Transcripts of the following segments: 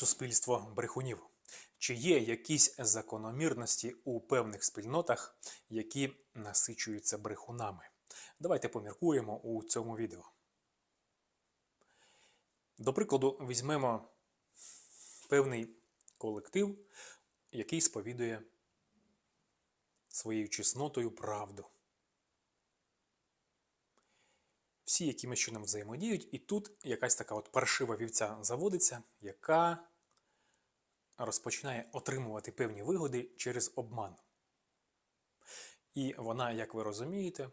суспільство брехунів? Чи є якісь закономірності у певних спільнотах, які насичуються брехунами? Давайте поміркуємо у цьому відео. До прикладу, візьмемо певний колектив, який сповідує своєю чеснотою правду. Всі якимось чином взаємодіють, і тут якась така от паршива вівця заводиться, яка розпочинає отримувати певні вигоди через обман. І вона, як ви розумієте,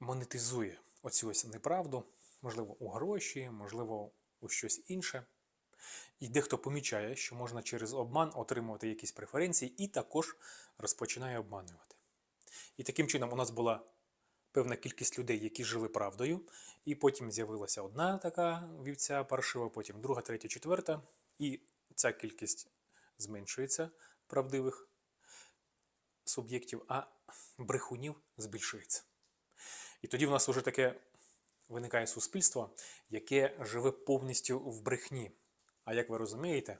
монетизує оцю ось неправду, можливо, у гроші, можливо, у щось інше. І дехто помічає, що можна через обман отримувати якісь преференції, і також розпочинає обманювати. І таким чином у нас була певна кількість людей, які жили правдою, і потім з'явилася одна така вівця паршива, потім друга, третя, четверта, і ця кількість зменшується правдивих суб'єктів, а брехунів збільшується. І тоді в нас вже таке виникає суспільство, яке живе повністю в брехні. А як ви розумієте, е,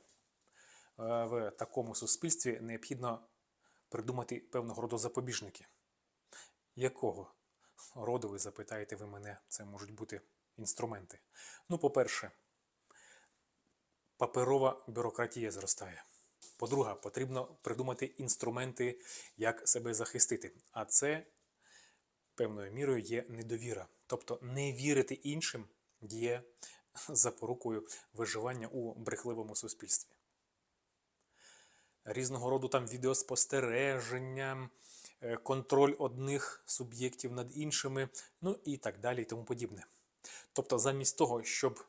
в такому суспільстві необхідно придумати певного роду запобіжники. Якого роду, ви запитаєте ви мене, це можуть бути інструменти. Ну, по-перше, паперова бюрократія зростає. По-друге, потрібно придумати інструменти, як себе захистити. А це певною мірою є недовіра. Тобто не вірити іншим є запорукою виживання у брехливому суспільстві. Різного роду там відеоспостереження, контроль одних суб'єктів над іншими, ну і так далі, і тому подібне. Тобто, замість того, щоб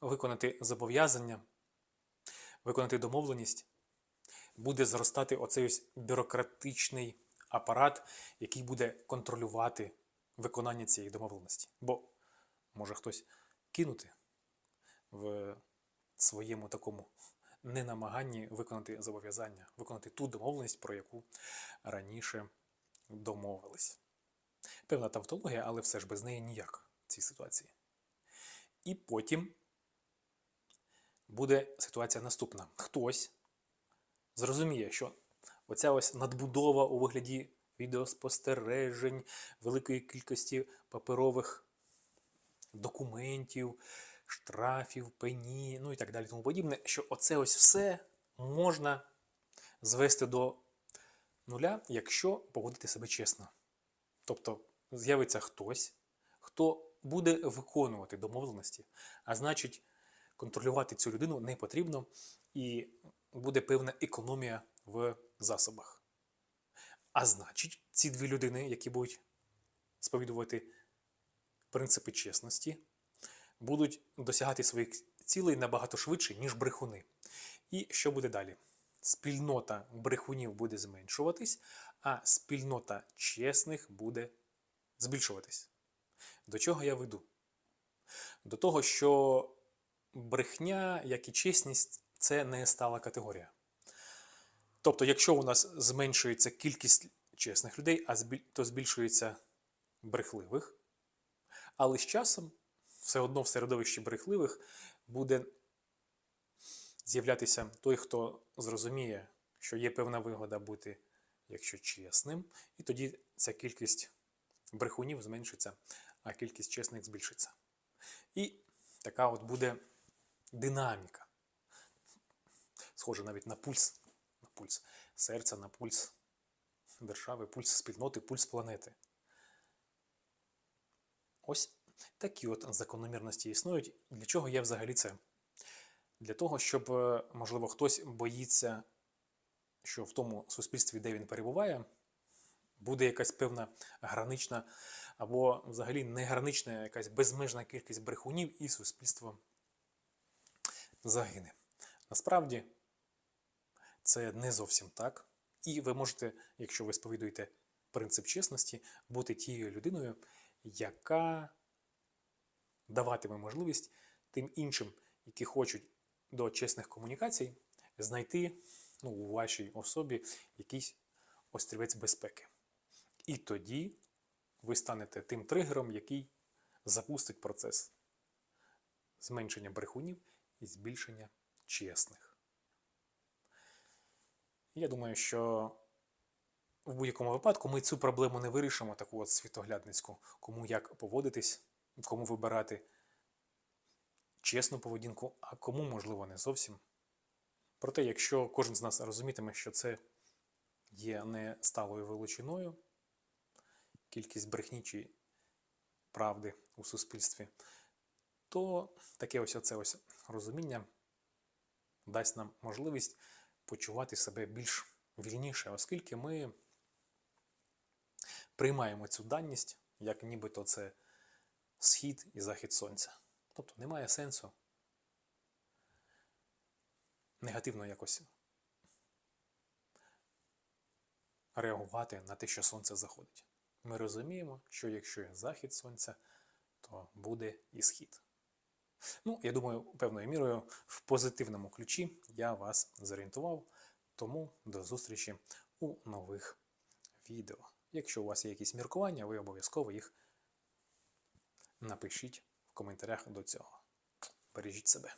виконати зобов'язання, виконати домовленість, буде зростати оцей ось бюрократичний апарат, який буде контролювати виконання цієї домовленості. Бо може хтось кинути в своєму такому ненамаганні виконати зобов'язання, виконати ту домовленість, про яку раніше домовились. Певна тавтологія, але все ж без неї ніяк в цій ситуації. І потім буде ситуація наступна. Хтось зрозуміє, що оця ось надбудова у вигляді відеоспостережень, великої кількості паперових документів, штрафів, пені, ну і так далі, тому подібне, що оце ось все можна звести до нуля, якщо поводити себе чесно. Тобто з'явиться хтось, хто буде виконувати домовленості, а значить, контролювати цю людину не потрібно, і буде певна економія в засобах. А значить, ці дві людини, які будуть сповідувати принципи чесності, будуть досягати своїх цілей набагато швидше, ніж брехуни. І що буде далі? Спільнота брехунів буде зменшуватись, а спільнота чесних буде збільшуватись. До чого я веду? До того, що брехня, як і чесність, це не стала категорія. Тобто, якщо у нас зменшується кількість чесних людей, а то збільшується брехливих, але з часом все одно в середовищі брехливих буде з'являтися той, хто зрозуміє, що є певна вигода бути, якщо чесним, і тоді ця кількість брехунів зменшиться, а кількість чесних збільшиться. І така от буде динаміка. Схоже навіть на пульс, на пульс серця, на пульс держави, пульс спільноти, пульс планети. Ось такі от закономірності існують. Для чого є взагалі це? Для того, щоб, е, можливо, хтось боїться, що в тому суспільстві, де він перебуває, буде якась певна гранична або взагалі негранична якась безмежна кількість брехунів, і суспільство загине. Насправді це не зовсім так. І ви можете, якщо ви сповідуєте принцип чесності, бути тією людиною, яка даватиме можливість тим іншим, які хочуть до чесних комунікацій, знайти ну, у вашій особі якийсь острівець безпеки. І тоді ви станете тим тригером, який запустить процес зменшення брехунів і збільшення чесних. Я думаю, що в будь-якому випадку ми цю проблему не вирішимо, таку от світоглядницьку, кому як поводитись, кому вибирати чесну поведінку, а кому, можливо, не зовсім. Проте, якщо кожен з нас розумітиме, що це є не сталою величиною, кількість брехні чи правди у суспільстві, то таке ось оце ось розуміння дасть нам можливість почувати себе більш вільніше, оскільки ми приймаємо цю даність, як нібито це схід і захід сонця. Тобто немає сенсу негативно якось реагувати на те, що сонце заходить. Ми розуміємо, що якщо є захід сонця, то буде і схід. Ну, я думаю, певною мірою в позитивному ключі я вас зорієнтував. Тому до зустрічі у нових відео. Якщо у вас є якісь міркування, ви обов'язково їх напишіть в коментарях до цього. Бережіть себе.